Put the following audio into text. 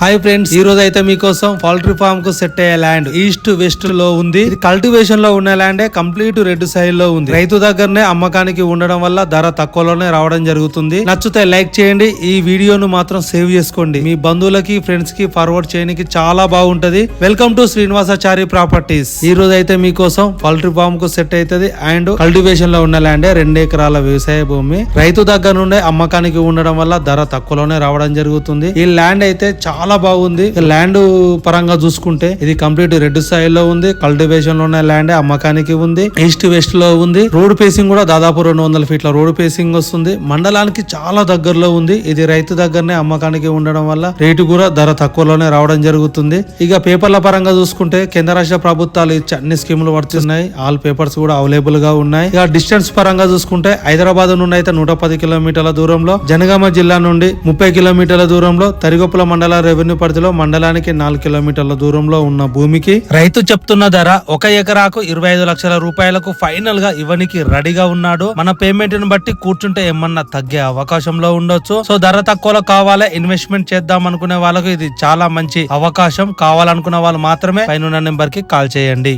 Hi friends ఈ రోజు అయితే మీకోసం పౌల్ట్రీ ఫార్మ్కు సెట్ అయ్యే ల్యాండ్ ఈస్ట్ వెస్ట్లో ఉంది. ఇది కల్టివేషన్లో ఉన్న ల్యాండే కంప్లీట్ రెడ్ సైడ్లో ఉంది. రైతు దగ్గరనే అమ్మకానికి ఉండడం వల్ల ధర తక్కువలోనే రావడం జరుగుతుంది. నచ్చితే లైక్ చేయండి. ఈ వీడియోను మాత్రం సేవ్ చేసుకోండి. మీ బంధువులకి ఫ్రెండ్స్కి ఫార్వర్డ్ చేయడానికి చాలా బాగుంటది. వెల్కమ్ టు శ్రీనివాసాచారి ప్రాపర్టీస్ ఈ రోజు అయితే మీకోసం పౌల్ట్రీ ఫార్మ్కు సెట్ అవుతుంది అండ్ కల్టివేషన్లో ఉన్న ల్యాండే రెండు ఎకరాల వ్యవసాయ భూమి. రైతు దగ్గర నుండే అమ్మకానికి ఉండడం వల్ల ధర తక్కువలోనే రావడం జరుగుతుంది. ఈ ల్యాండ్ అయితే చాలా చాలా బాగుంది. ల్యాండ్ పరంగా చూసుకుంటే ఇది కంప్లీట్ రెడ్ స్థాయిలో లో ఉంది. కల్టివేషన్లో ఉన్న ల్యాండ్ అమ్మకానికి ఉంది. ఈస్ట్ వెస్ట్లో ఉంది. రోడ్ పేసింగ్ కూడా దాదాపు రెండు వందల ఫీట్ల రోడ్ పేసింగ్ వస్తుంది. మండలానికి చాలా దగ్గరలో ఉంది. ఇది రైతు దగ్గరనే అమ్మకానికి ఉండడం వల్ల రేటు కూడా ధర తక్కువలోనే రావడం జరుగుతుంది. ఇక పేపర్ల పరంగా చూసుకుంటే కేంద్ర రాష్ట్ర ప్రభుత్వాలు ఇచ్చే అన్ని స్కీములు వర్తిస్తున్నాయి. ఆల్ పేపర్స్ కూడా అవైలబుల్గా ఉన్నాయి. ఇక డిస్టెన్స్ పరంగా చూసుకుంటే హైదరాబాద్ నుండి అయితే నూట పది కిలోమీటర్ల దూరంలో జనగామ జిల్లా నుండి ముప్పై కిలోమీటర్ల దూరంలో తరిగొప్పల మండల రెవెన్యూ పరిధిలో మండలానికి నాలుగు కిలోమీటర్ల దూరంలో ఉన్న భూమికి రైతు చెప్తున్న ధర ఒక ఎకరాకు ఇరవై ఐదు లక్షల రూపాయలకు ఫైనల్గా ఇవ్వనికి రెడీగా ఉన్నాడు. మన పేమెంట్ను బట్టి కూర్చుంటే ఏమన్నా తగ్గే అవకాశంలో ఉండొచ్చు. సో ధర తక్కువలో కావాలా ఇన్వెస్ట్మెంట్ చేద్దాం అనుకునే వాళ్ళకు ఇది చాలా మంచి అవకాశం. కావాలనుకున్న వాళ్ళు మాత్రమే పైన నెంబర్కి కాల్ చేయండి.